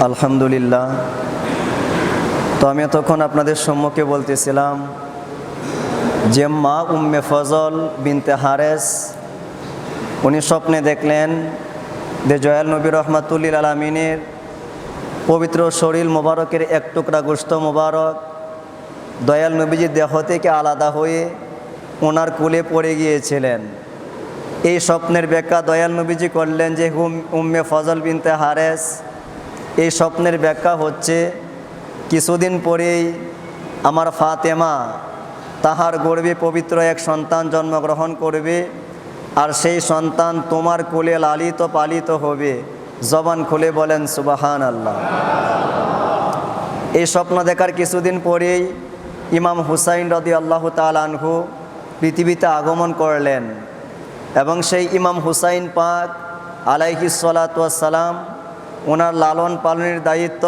আলহামদুলিল্লাহ। তো আমি তখন আপনাদের সম্মুখে বলতেছিলাম যে মা উম্মে ফজল বিনতে হারেস, উনি স্বপ্নে দেখলেন যে জয়াল নবী রহমাতুল্লিল আলমিনের পবিত্র শরীর মোবারকের এক টুকরা গোস্ত মোবারক দয়াল নবীজির দেহ থেকে আলাদা হয়ে ওনার কুলে পড়ে গিয়েছিলেন। এই স্বপ্নের ব্যাখ্যা দয়াল নবীজি করলেন যে হুম, উম্মে ফজল বিনতে হারেস এই স্বপ্নের ব্যাখ্যা হচ্ছে, কিছুদিন পরেই আমার ফাতেমা তাহার গর্বে পবিত্র এক সন্তান জন্মগ্রহণ করবে আর সেই সন্তান তোমার কোলে লালিত পালিত হবে। জবান খুলে বলেন সুবাহান আল্লাহ এই স্বপ্ন দেখার কিছুদিন পরেই ইমাম হুসাইন রদি আল্লাহ তালানহু পৃথিবীতে আগমন করলেন এবং সেই ইমাম হুসাইন পাক আলাইহি সালাম ওনার লালন পালনের দায়িত্ব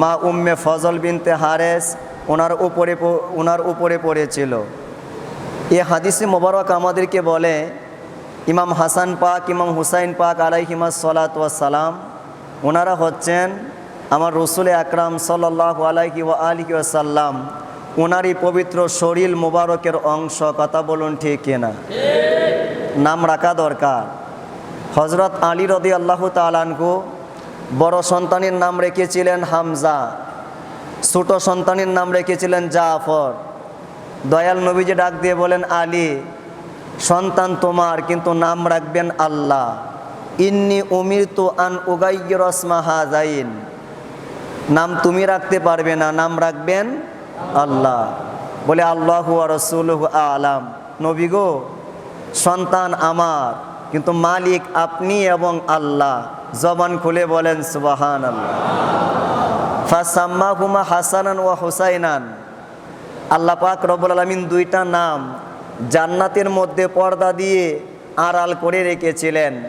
মা উম্মে ফজল বিনতে হারেস ওনার উপরে ওনার উপরে পড়েছিল। এ হাদিসে মোবারক আমাদেরকে বলে, ইমাম হাসান পাক, ইমাম হুসাইন পাক আলাইহিমা সালাম ওনারা হচ্ছেন আমার রসুল আকরাম সাল্লাহ আলাইহি ও আলহি আসাল্লাম ওনারই পবিত্র শরীর মোবারকের অংশ, কথা বলুন ঠিক কিনা? নাম রাখা দরকার। হজরত আলী রদি আল্লাহ তালানহু বড় সন্তানের নাম রেখেছিলেন হামজা, ছোট সন্তানের নাম রেখেছিলেন জাফর। দয়াল নবীজি ডাক দিয়ে বলেন, আলী, সন্তান তোমার, কিন্তু নাম রাখবেন আল্লাহ। ইন্নি উমির তু আন উগাইয়রসমা হাজাইন। নাম তুমি রাখতে পারবে না, নাম রাখবেন আল্লাহ। বলে, আল্লাহ রসুল আলাম। নবী গো, সন্তান আমার। কিন্তু মালিক আপনি এবং আল্লাহ। জবান খুলে বলেন সুবাহান আল্লাহ ফাসাম্মা হুমা হাসানান ওয়া হুসাইনান। আল্লাহ পাক রব্বুল আলমিন দুইটা নাম জান্নাতের মধ্যে পর্দা দিয়ে আড়াল করে রেখেছিলেন।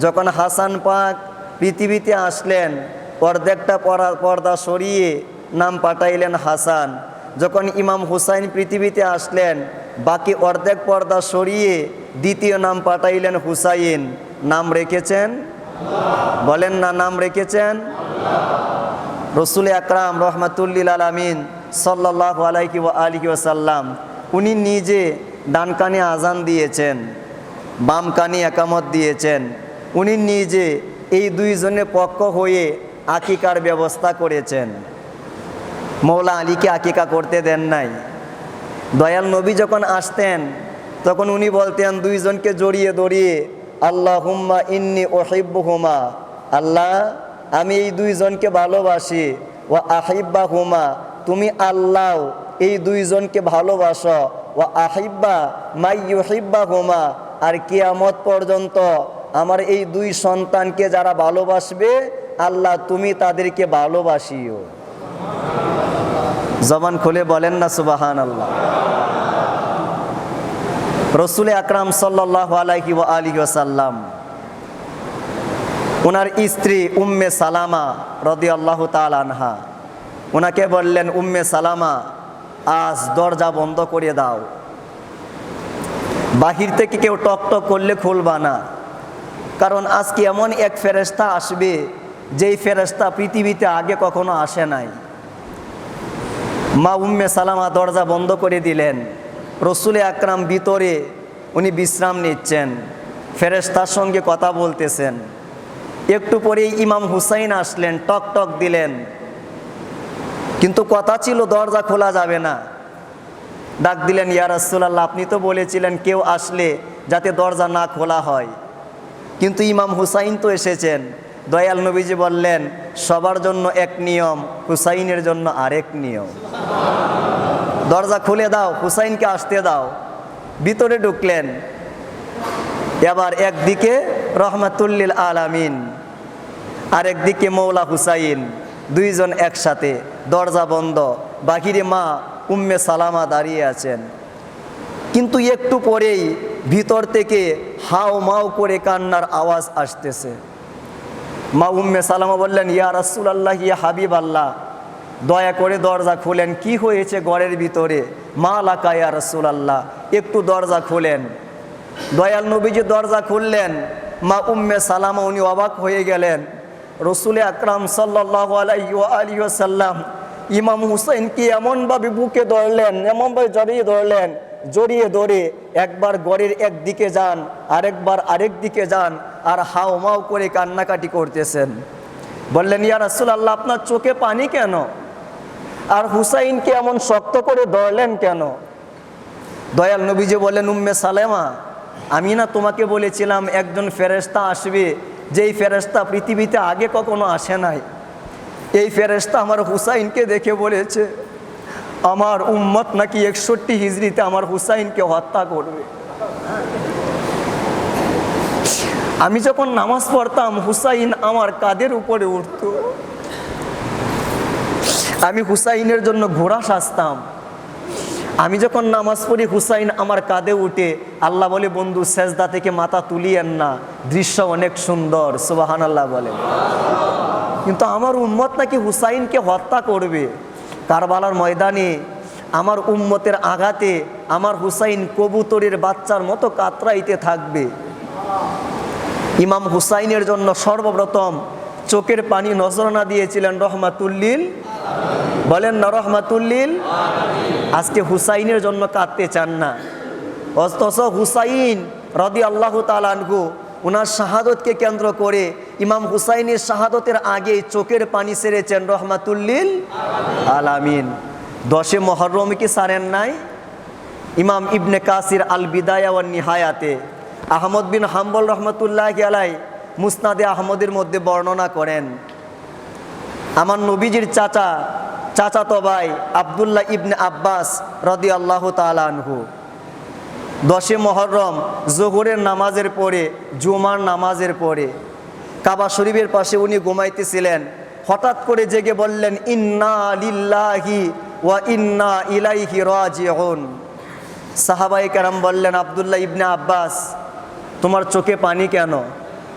যখন হাসান পাক পৃথিবীতে আসলেন, অর্ধেকটা পরা- পর্দা সরিয়ে নাম পাঠাইলেন হাসান। যখন ইমাম হুসাইন পৃথিবীতে আসলেন, বাকি অর্ধেক পর্দা সরিয়ে দ্বিতীয় নাম পাঠাইলেন হুসাইন। নাম রেখেছেন? বলেন না, নাম রেখেছেন? রসুল আকরাম রহমাতুল্লিল আলমিন সাল্লাহ আলাইকি আলিকি ওসাল্লাম উনি নিজে ডান কানে আজান দিয়েছেন, বাম কানে একামত দিয়েছেন। উনি নিজে এই দুইজনের পক্ষ হয়ে আকিকার ব্যবস্থা করেছেন। মৌলা আলীকে আকিকা করতে দেন নাই। দয়াল নবী যখন আসতেন তখন উনি বলতেন, দুইজনকে জড়িয়ে দড়িয়ে আল্লাহ হুম্মা ইন্নি ওহিব্বু হুমা আল্লাহ, আমি এই দুইজনকে ভালোবাসি। ও আহিব্বা হুমা তুমি আল্লাহ, এই দুইজনকে ভালোবাসো। ও আহিব্বা মাই ইউহিব্বা হুমা আর কিয়ামত পর্যন্ত আমার এই দুই সন্তানকে যারা ভালোবাসবে, আল্লাহ তুমি তাদেরকে ভালোবাসিও। জবান খুলে বলেন না সুবাহান আল্লাহ রসুল আকরাম সাল্লাহ আলাইহি আলী ওসাল্লাম ওনার স্ত্রী উম্মে সালামা রদি আল্লাহ আনহা ওনাকে বললেন, উম্মে সালামা, আজ দরজা বন্ধ করে দাও। বাহির থেকে কেউ টক টক করলে খুলবা না। কারণ আজকে এমন এক ফেরেস্তা আসবে, যেই ফেরেস্তা পৃথিবীতে আগে কখনো আসে নাই। মা উম্মে সালামা দরজা বন্ধ করে দিলেন। রসুলে আকরাম ভিতরে উনি বিশ্রাম নিচ্ছেন। ফেরেস্তার সঙ্গে কথা বলতেছেন। একটু পরেই ইমাম হুসাইন আসলেন, টক টক দিলেন। কিন্তু কথা ছিল, দরজা খোলা যাবে না। ডাক দিলেন, ইয়া রাসূলুল্লাহ, আপনি তো বলেছিলেন কেউ আসলে যাতে দরজা না খোলা হয়। কিন্তু ইমাম হুসাইন তো এসেছেন। দয়াল নবীজি বললেন, সবার জন্য এক নিয়ম, হুসাইনের জন্য আরেক নিয়ম। দরজা খুলে দাও, হুসাইনকে আসতে দাও। ভিতরে ঢুকলেন। এবার একদিকে রহমাতুল্লিল আলামিন, আরেকদিকে মৌলা হুসাইন, দুইজন একসাথে। দরজা বন্ধ। বাহিরে মা উম্মে সালামা দাঁড়িয়ে আছেন। কিন্তু একটু পরেই ভিতর থেকে হাও মাও করে কান্নার আওয়াজ আসতেছে। মা উম্মে সালামা বললেন, ইয়া রাসুল আল্লাহ ইয়া হাবিব আল্লাহ দয়া করে দরজা খুলেন। কি হয়েছে ঘরের ভিতরে? মা লাকা ইয়া রাসুল আল্লাহ একটু দরজা খুলেন। দয়াল নবীজি দরজা খুললেন। মা উম্মে সালামা, উনি অবাক হয়ে গেলেন। রসুল আকরাম সাল্লাহ আলী সাল্লাম ইমাম হুসাইনকে এমনভাবে বুকে ধরলেন, এমনভাবে জড়িয়ে ধরলেন, জড়িয়ে ধরে একবার গড়ের একদিকে যান, আরেকবার আরেক দিকে যান আর হাও মাও করে কান্নাকাটি করতেছেন। বললেন, ইয়া রাসুল আল্লাহ আপনার চোখে পানি কেন? আর হুসাইনকে এমন শক্ত করে ধরলেন কেন? দয়াল নবীজি বলেন উম্মে সালেমা, আমি না তোমাকে বলেছিলাম একজন ফেরেস্তা আসবে, যেই ফেরেস্তা পৃথিবীতে আগে কখনো আসে নাই। এই ফেরেস্তা আমার হুসাইনকে দেখে বলেছে, আমার উম্মত নাকি একষট্টি হিজড়িতে আমার হুসাইনকে হত্যা করবে। আমি যখন নামাজ পড়তাম, হুসাইন আমার কাদের উপরে উঠত। আমি হুসাইনের জন্য ঘোড়া সাজতাম। আমি যখন নামাজ পড়ি, হুসাইন আমার কাঁধে উঠে, আল্লাহ বলে, বন্ধু, সেজদা থেকে মাথা তুলিয়েন না। দৃশ্য অনেক সুন্দর। সুবাহান আল্লাহ বলে। কিন্তু আমার উম্মত নাকি হুসাইনকে হত্যা করবে। কারবালার ময়দানে আমার উম্মতের আঘাতে আমার হুসাইন কবুতরের বাচ্চার মতো কাতরাইতে থাকবে। ইমাম হুসাইনের জন্য সর্বপ্রথম চোখের পানি নজরানা দিয়েছিলেন রহমাতুল্লিল। বলেন না রহমাতুল্লিল, আজকে হুসাইনের জন্য কাঁদতে চান না। অথচ হুসাইন রদি আল্লাহ তালানহু ওনার শাহাদতকে কেন্দ্র করে ইমাম হুসাইনের শাহাদতের আগে চোখের পানি সেরেছেন রহমাতুল্লিল আলামিন। দশে মহরম কি সারেন নাই? ইমাম ইবনে কাসির আল বিদায়া ওয়ান নিহায়াতে আহমদ বিন হাম্বল রহমতুল্লাহ আলাই মুসনাদে আহমদের মধ্যে বর্ণনা করেন। আমার নবীজির চাচা, চাচাতো ভাই আবদুল্লাহ ইবনে আব্বাস রদি আল্লাহ তালানহু দশে মহরম, জোহরের নামাজের পরে, জুমার নামাজের পরে। কাবা শরীফের পাশে উনি ঘুমাইতেছিলেন। হঠাৎ করে জেগে বললেন, ইন্না লিল্লাহি ওয়া ইন্না ইলাইহি রাজিউন। সাহাবাই কেরাম বললেন, আবদুল্লাহ ইবনে আব্বাস, তোমার চোখে পানি কেন?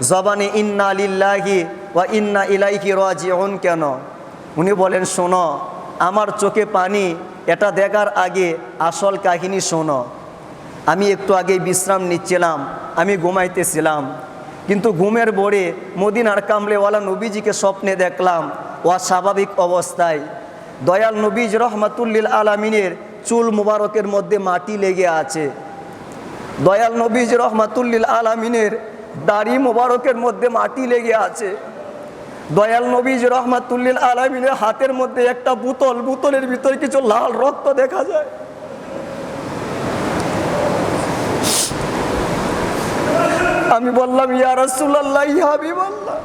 জবানে ইন্না লিল্লাহি ওয়া ইন্না ইলাইহি রাজিউন কেন? উনি বলেন, শোনো, আমার চোখে পানি, এটা দেখার আগে আসল কাহিনী শোনো। আমি একটু আগে বিশ্রাম নিচ্ছিলাম, আমি ঘুমাইতেছিলাম। কিন্তু ঘুমের ভোরে মদিনার কামলেওয়ালা নবীজিকে স্বপ্নে দেখলাম ও স্বাভাবিক অবস্থায়। দয়াল নবীজ রহমাতুল্লিল আলামিনের চুল মুবারকের মধ্যে মাটি লেগে আছে। দয়াল নবীজ রহমাতুল্লিল আলামিনের দাড়ি মোবারকের মধ্যে মাটি লেগে আছে। দয়াল নবীজ রহমাতুল্লিল আলামিনের হাতের মধ্যে একটা বোতল, বোতলের ভিতরে কিছু লাল রক্ত দেখা যায়। আমি বললাম, ইয়া ইয়া হাবিবাল্লাহ,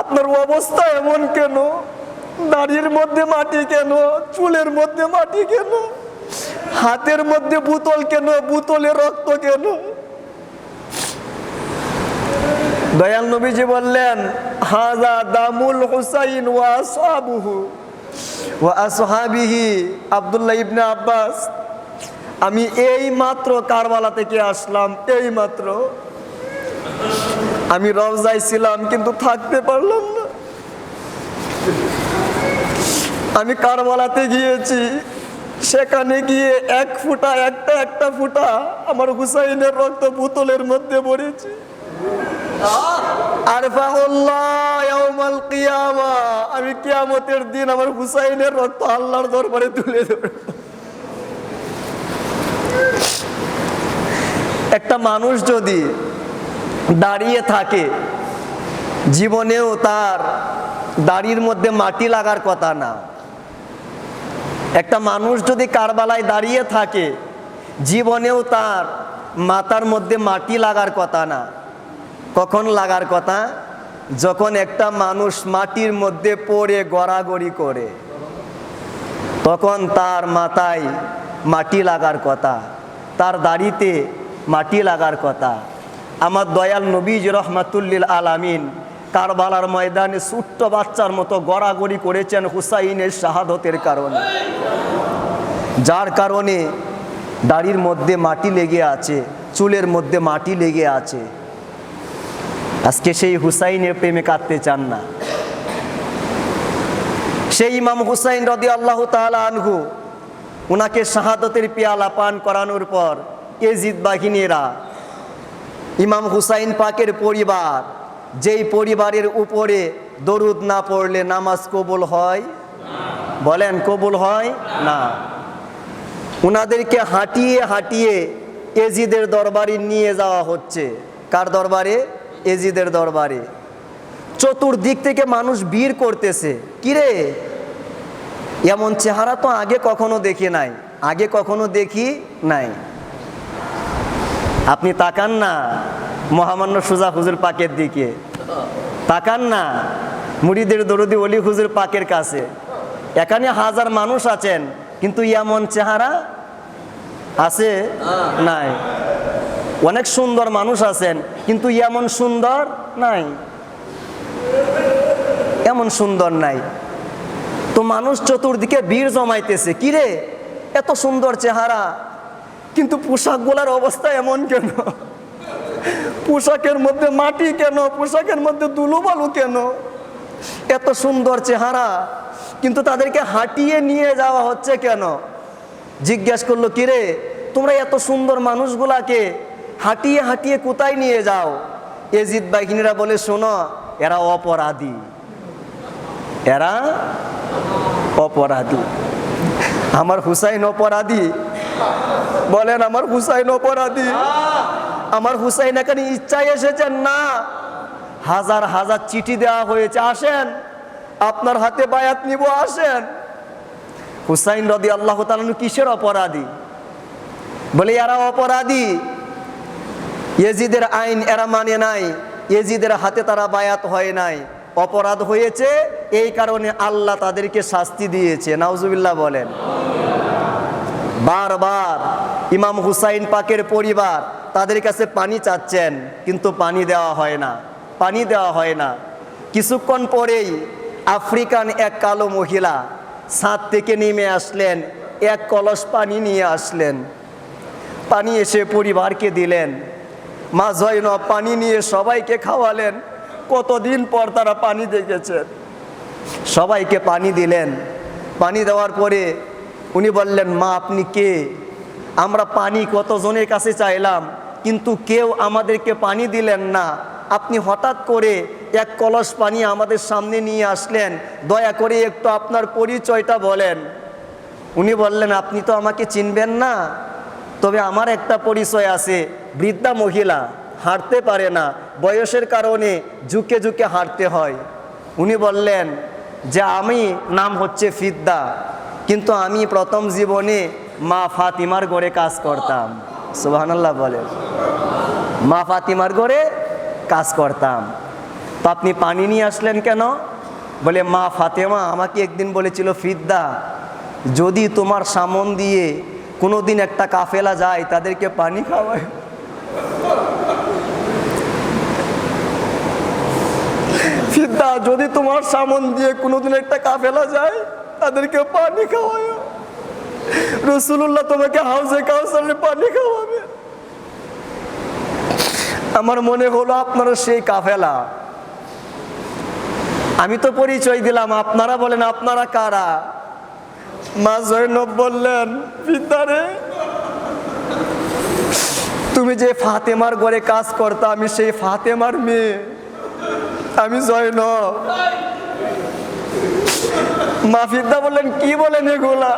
আপনার অবস্থা এমন কেন? দাড়ির মধ্যে মাটি কেন? চুলের মধ্যে মাটি কেন? হাতের মধ্যে বোতল কেন? বোতলে রক্ত কেন? দয়াল নবীজি বললেন, হাজা দামুল হুসাইন ওয়া আসহাবুহু ওয়া আসহাবিহি আব্দুল্লাহ ইবনে আব্বাস। আমি এই মাত্র কারবালা থেকে আসলাম, এই মাত্র। আমি রওজায় ছিলাম, কিন্তু থাকতে পারলাম না। আমি কারবালাতে গিয়েছি, সেখানে গিয়ে এক ফুটা, একটা একটা ফুটা আমার হুসাইনের রক্ত বোতলের মধ্যে পড়েছে আমি কিয়ামতের দিন আমার হুসাইনের রক্ত আল্লাহর দরবারে তুলে একটা মানুষ যদি দাঁড়িয়ে থাকে, জীবনেও তার দাড়ির মধ্যে মাটি লাগার কথা না। একটা মানুষ যদি কারবালায় দাঁড়িয়ে থাকে, জীবনেও তার মাথার মধ্যে মাটি লাগার কথা না। কখন লাগার কথা? যখন একটা মানুষ মাটির মধ্যে পড়ে, গড়াগড়ি করে, তখন তার মাথায় মাটি লাগার কথা, তার দাড়িতে মাটি লাগার কথা। আমার দয়াল নবীজ রহমাতুল্লিল আলামিন কারবালার ময়দানে ছোট্ট বাচ্চার মতো গড়াগড়ি করেছেন হুসাইনের শাহাদতের কারণে। যার কারণে দাড়ির মধ্যে মাটি লেগে আছে, চুলের মধ্যে মাটি লেগে আছে। আজকে সেই হুসাইনের প্রেমে কাঁদতে চান না। সেই ইমাম হুসাইন রদি আল্লাহ আনহু ওনাকে শাহাদতের পেয়ালা পান করানোর পর এজিদ বাহিনীরা, ইমাম হুসাইন পাকের পরিবার, যেই পরিবারের উপরে দরুদ না পড়লে নামাজ কবুল হয়? বলেন, কবুল হয়? না। উনাদেরকে হাঁটিয়ে হাঁটিয়ে এজিদের দরবারে নিয়ে যাওয়া হচ্ছে। কার দরবারে? এজিদের দরবারে। চতুর্দিক থেকে মানুষ ভিড় করতেছে। কিরে? এমন চেহারা তো আগে কখনো দেখি নাই। আগে কখনো দেখি নাই। আপনি তাকান না মহামান্য সুজা হুজুর পাকের দিকে। তাকান না মুড়িদের দরদি অলি হুজুর পাকের কাছে। এখানে হাজার মানুষ আছেন কিন্তু এমন চেহারা আছে নাই। অনেক সুন্দর মানুষ আছেন, কিন্তু এমন সুন্দর নাই। এমন সুন্দর নাই। তো মানুষ চতুর্দিকে ভিড় জমাইতেছে কিরে এত সুন্দর চেহারা। কিন্তু পোশাকগুলার অবস্থা এমন কেন? পোশাকের মধ্যে মাটি কেন? পোশাকের মধ্যে দুলুবালু কেন? এত সুন্দর চেহারা। কিন্তু তাদেরকে হাঁটিয়ে নিয়ে যাওয়া হচ্ছে কেন? জিজ্ঞেস করল কিরে তোমরা এত সুন্দর মানুষগুলাকে হাঁটিয়ে হাঁটিয়ে কোথায় নিয়ে যাও? এজিদ বাহিনীরা বলে, শোনো, এরা অপরাধী। এরা অপরাধী। আমার হুসাইন অপরাধী? বলেন, আমার হুসাইন অপরাধী? আমার হুসাইন এখানে ইচ্ছায় এসেছেন না। হাজার হাজার চিঠি দেওয়া হয়েছে, আসেন। আপনার হাতে বায়াত নিব, আসেন। হুসাইন রদি আল্লাহ তালু কিসের অপরাধী? বলে, এরা অপরাধী। ইয়েজিদের আইন এরা মানে নাই, ইয়েজিদের হাতে তারা বায়াত হয় নাই। অপরাধ হয়েছে, এই কারণে আল্লাহ তাদেরকে শাস্তি দিয়েছে। নাউজুবিল্লাহ বলেন। বারবার ইমাম হুসাইন পাকের পরিবার তাদের কাছে পানি চাচ্ছেন, কিন্তু পানি দেওয়া হয় না, পানি দেওয়া হয় না। কিছুক্ষণ পরেই আফ্রিকান এক কালো মহিলা ছাদ থেকে নেমে আসলেন, এক কলস পানি নিয়ে আসলেন। পানি এসে পরিবারকে দিলেন। মা জৈনব পানি নিয়ে সবাইকে খাওয়ালেন। কতদিন পর তারা পানি দেখেছেন সবাইকে পানি দিলেন। পানি দেওয়ার পরে উনি বললেন, মা, আপনি কে? আমরা পানি কতজনের কাছে চাইলাম, কিন্তু কেউ আমাদেরকে পানি দিলেন না। আপনি হঠাৎ করে এক কলস পানি আমাদের সামনে নিয়ে আসলেন। দয়া করে একটু আপনার পরিচয়টা বলেন। উনি বললেন, আপনি তো আমাকে চিনবেন না। তবে আমার একটা পরিচয় আছে। বৃদ্ধা মহিলা, হাঁটতে পারে না। বয়সের কারণে ঝুঁকে ঝুঁকে হাঁটতে হয়। উনি বললেন যে, আমি নাম হচ্ছে ফিদ্দা, কিন্তু আমি প্রথম জীবনে মা ফাতিমার ঘরে কাজ করতাম। সুবহানাল্লাহ বলে। মা ফাতিমার ঘরে কাজ করতাম। তো আপনি পানি নিয়ে আসলেন কেন? বলে, মা ফাতেমা আমাকে একদিন বলেছিল, ফিদ্দা, যদি তোমার সামন দিয়ে কোনো দিন একটা কাফেলা যায়, তাদেরকে পানি খাওয়ায়। ফিদ্দা যদি তোমার সামন দিয়ে কোনোদিন একটা কাফেলা যায়, তাদেরকে পানি খাওয়ায়। রসুল্লাহ তোমাকে হাউসে কাউসারে পানি খাওয়াবে। আমার মনে হলো আপনারা সেই কাফেলা। আমি তো পরিচয় দিলাম, আপনারা বলেন আপনারা কারা? মা জৈনব বললেন পিতারে তুমি যে ফাতেমার ঘরে কাজ করতা, আমি সেই ফাতেমার মেয়ে। আমি জয়নব। মা ফিদ্দা বললেন, কি বলেন এগুলা?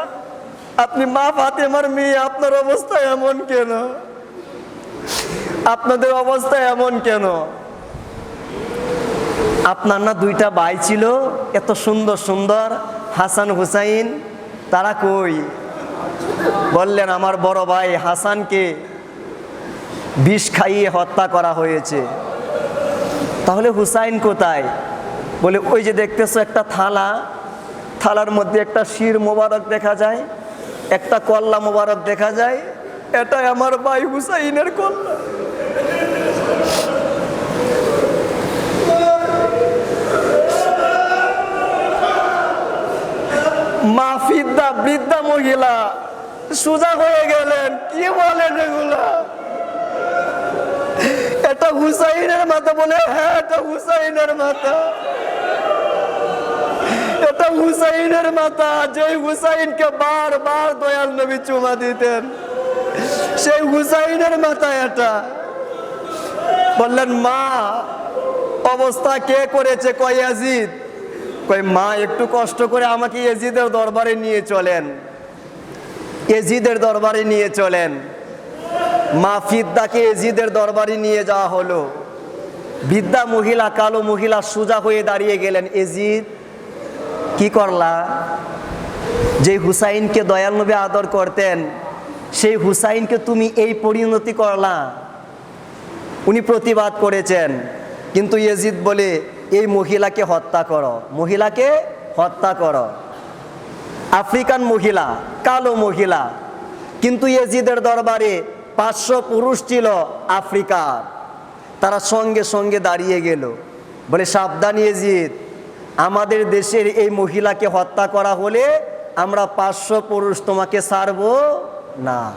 আপনি মা ফাতেমার মেয়ে, আপনার অবস্থা এমন কেন? আপনাদের অবস্থা এমন কেন? আপনার না দুইটা ভাই ছিল, এত সুন্দর সুন্দর, হাসান হুসাইন তারা কই? বললেন, আমার বড় ভাই হাসানকে বিষ খাইয়ে হত্যা করা হয়েছে। তাহলে হুসাইন কোথায়? বলে, ওই যে দেখতেছো একটা থালা, থালার মধ্যে একটা শির মোবারক দেখা যায়, একটা কল্লা মোবারক দেখা যায়, এটাই আমার ভাই হুসাইনের কল্লা। মা ফিদ্দা বৃদ্ধা মহিলা, সোজা হয়ে গেলেন। কি বলেন এগুলা? এটা হুসাইনের মাথা বলে হ্যাঁ। এটা হুসাইনের মাথা। এটা হুসাইনের মাথা। যে হুসাইনকে বারবার দয়াল নবী চুমা দিতেন, সেই হুসাইনের মাথা এটা। বললেন, মা, অবস্থা কে করেছে কয়াজিদ কয়, মা, একটু কষ্ট করে আমাকে এজিদের দরবারে নিয়ে চলেন। এজিদের দরবারে নিয়ে চলেন। মা ফিদ্দাকে এজিদের দরবারে নিয়ে যাওয়া হলো। বিদ্যা মহিলা, কালো মহিলা সোজা হয়ে দাঁড়িয়ে গেলেন। এজিদ, কি করলা? যে হুসাইনকে দয়াল নবী আদর করতেন, সেই হুসাইনকে তুমি এই পরিণতি করলা। উনি প্রতিবাদ করেছেন। কিন্তু ইয়েজিদ বলে এই মহিলাকে হত্যা করো। মহিলাকে হত্যা করো। আফ্রিকান মহিলা, কালো মহিলা। কিন্তু ইয়েজিদের দরবারে পাঁচশো পুরুষ ছিল আফ্রিকার। তারা সঙ্গে সঙ্গে দাঁড়িয়ে গেল। বলে, সাবধান ইয়েজিদ। আমাদের দেশের এই মহিলাকে হত্যা করা হলে আমরা পাঁচশো পুরুষ তোমাকে ছাড়ব না।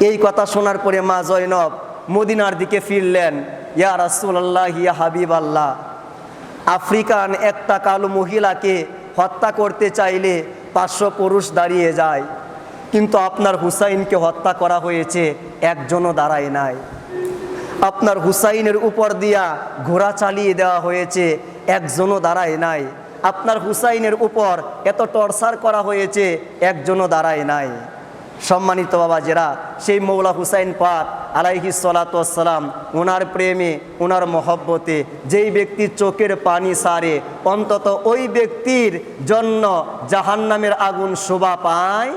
এই কথা শোনার পরে মা জয়নব মদিনার দিকে ফিরলেন। ইয়া রাসুল্লাহ ইয়া হাবিব আল্লাহ আফ্রিকান একটা কালো মহিলাকে হত্যা করতে চাইলে পাঁচশো পুরুষ দাঁড়িয়ে যায়। কিন্তু আপনার হুসাইনকে হত্যা করা হয়েছে, একজনও দাঁড়ায় নাই। আপনার হুসাইনের উপর দিয়া ঘোড়া চালিয়ে দেওয়া হয়েছে, একজনও দাঁড়ায় নাই। আপনার হুসাইনের উপর এত টর্চার করা হয়েছে, একজনও দাঁড়ায় নাই। সম্মানিত বাবাজেরা সেই মৌলা হুসাইন পাক আলাইহি সালাতাম ওনার প্রেমে ওনার মহব্বতে যেই ব্যক্তির চোখের পানি সারে, অন্তত ওই ব্যক্তির জন্য জাহান্নামের আগুন শোভা পায়?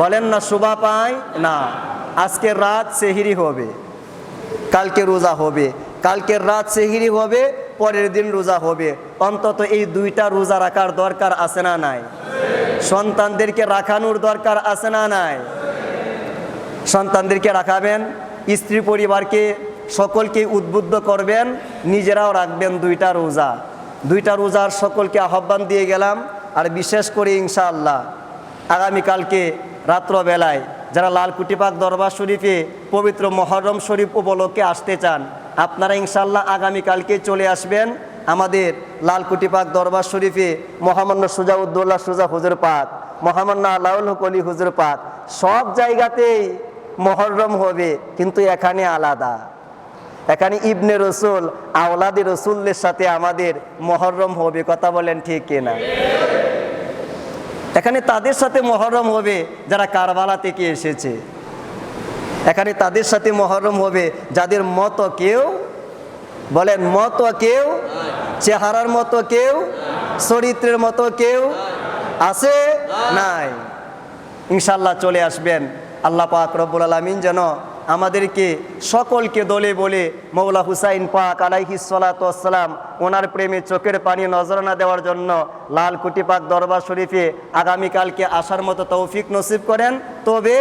বলেন না শোভা পায়? না। আজকে রাত সেহিরি হবে, কালকে রোজা হবে কালকের রাত সেহিরি হবে, পরের দিন রোজা হবে। অন্তত এই দুইটা রোজা রাখার দরকার আছে না নাই? সন্তানদেরকে রাখানোর দরকার আছে না নাই? সন্তানদেরকে রাখাবেন, স্ত্রী পরিবারকে সকলকে উদ্বুদ্ধ করবেন, নিজেরাও রাখবেন দুইটা রোজা। দুইটা রোজার সকলকে আহ্বান দিয়ে গেলাম, আর বিশেষ করে ইনশাআল্লাহ আগামীকালকে রাত্রবেলায় যারা লালকুটিপাক দরবার শরীফে পবিত্র মহরম শরীফ উপলক্ষে আসতে চান, আপনারা ইনশাল্লাহ আগামীকালকে চলে আসবেন। আমাদের লালকুটিপাক দরবার শরীফে মহামান্য সুজাউদ্দৌল্লা সুজা হুজুর পাক, মহামান্য আল্লাহুল কলি হুজুর পাক, সব জায়গাতেই মহরম হবে, কিন্তু এখানে আলাদা। এখানে ইবনে রসুল, আওলাদি রসুলদের সাথে আমাদের মহরম হবে, কথা বলেন ঠিক কিনা? এখানে তাদের সাথে মহরম হবে যারা কারবালা থেকে এসেছে। এখানে তাদের সাথে মহরম হবে যাদের মতো কেউ বলেন মত কেউ চেহারার মতো কেউ চরিত্রের মতো কেউ আছে? নাই। ইনশাল্লাহ চলে আসবেন। আল্লাহ পাক রব্বুল আলমিন যেন আমাদেরকে সকলকে দলে বলে মৌলা হুসাইন পাক আলাইহি সালাতাম ওনার প্রেমে চোখের পানি নজরানা দেওয়ার জন্য লাল কুটি পাক দরবার শরীফে আগামীকালকে আসার মতো তৌফিক নসিব করেন। তবে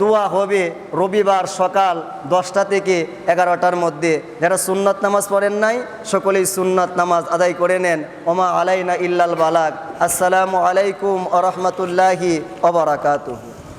দোয়া হবে রবিবার সকাল দশটা থেকে এগারোটার মধ্যে। যারা সুন্নত নামাজ পড়েন নাই, সকলেই সুন্নত নামাজ আদায় করে নেন। ওমা আলাইনা ইল্লাল বালাক আসসালামু আলাইকুম আ রহমতুল্লাহি অবরাকাতুহু